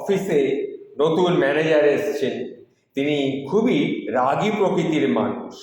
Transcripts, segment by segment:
অফিসে নতুন ম্যানেজার এসেছেন। তিনি খুবই রাগী প্রকৃতির মানুষ।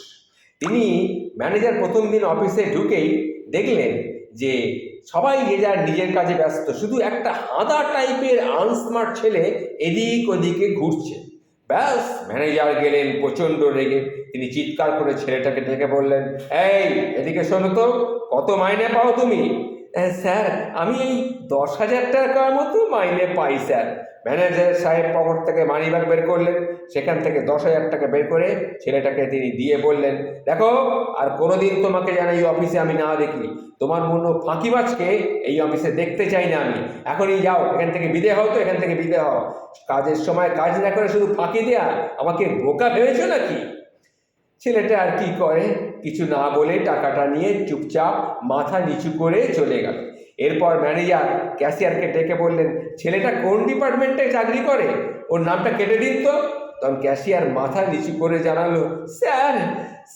তিনি ম্যানেজার প্রথম দিন অফিসে ঢুকেই দেখলেন যে সবাই যে যার নিজের কাজে ব্যস্ত শুধু একটা হাঁদা টাইপের আনস্মার্ট ছেলে এদিক ওদিকে ঘুরছে। ব্যাস ম্যানেজার গেলেন প্রচণ্ড রেগে। তিনি চিৎকার করে ছেলেটাকে ডেকে বললেন এই এদিকে শোনো তো কত মাইনে পাও তুমি? "আহ, স্যার, আমি এই দশ হাজার টাকার মতো মাইনে পাই, স্যার। ম্যানেজার সাহেব পকেট থেকে মানি ব্যাগ বের করলেন, সেখান থেকে দশ হাজার টাকা বের করে ছেলেটাকে তিনি দিয়ে বললেন, দেখো, আর কোনোদিন তোমাকে যেন এই অফিসে আমি না দেখি। তোমার মনে ফাঁকিবাজকে এই অফিসে দেখতে চাই না আমি। এখনই যাও, এখান থেকে বিদে হও তো, এখান থেকে বিদে হও। কাজের সময় কাজ না করে শুধু ফাঁকি দেয়া, আমাকে বোকা ভেবেছো নাকি? ছেলেটা আর কি করে? কিছু না বলে টাকাটা নিয়ে চুপচাপ মাথা নিচু করে চলে গেল। এরপর ম্যানেজার ক্যাশিয়ারকে ডেকে বললেন, ছেলেটা কোন ডিপার্টমেন্টে চাকরি করে? ওর নামটা কেটে দিন তো। তখন ক্যাশিয়ার মাথা নিচু করে জানালো, স্যার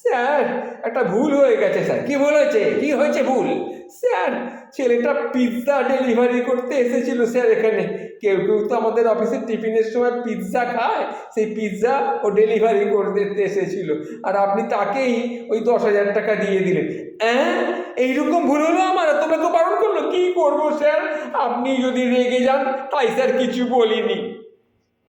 স্যার, একটা ভুল হয়ে গেছে, স্যার। কি ভুল হয়েছে? কি হয়েছে ভুল? স্যার, ছেলেটা পিৎজা ডেলিভারি করতে এসেছিল স্যার এখানে। কেউ কেউ তো আমাদের অফিসে টিফিনের সময় পিৎজা খায়, সেই পিৎজা ও ডেলিভারি করতে এসেছিল। আর আপনি তাকেই ওই দশ হাজার টাকা দিয়ে দিলেন। হ্যাঁ এইরকম ভুল হলো আমার? তোমাকে বারণ করল। কি করব স্যার? আপনি যদি রেগে যান, তাই স্যার কিছু বলিনি।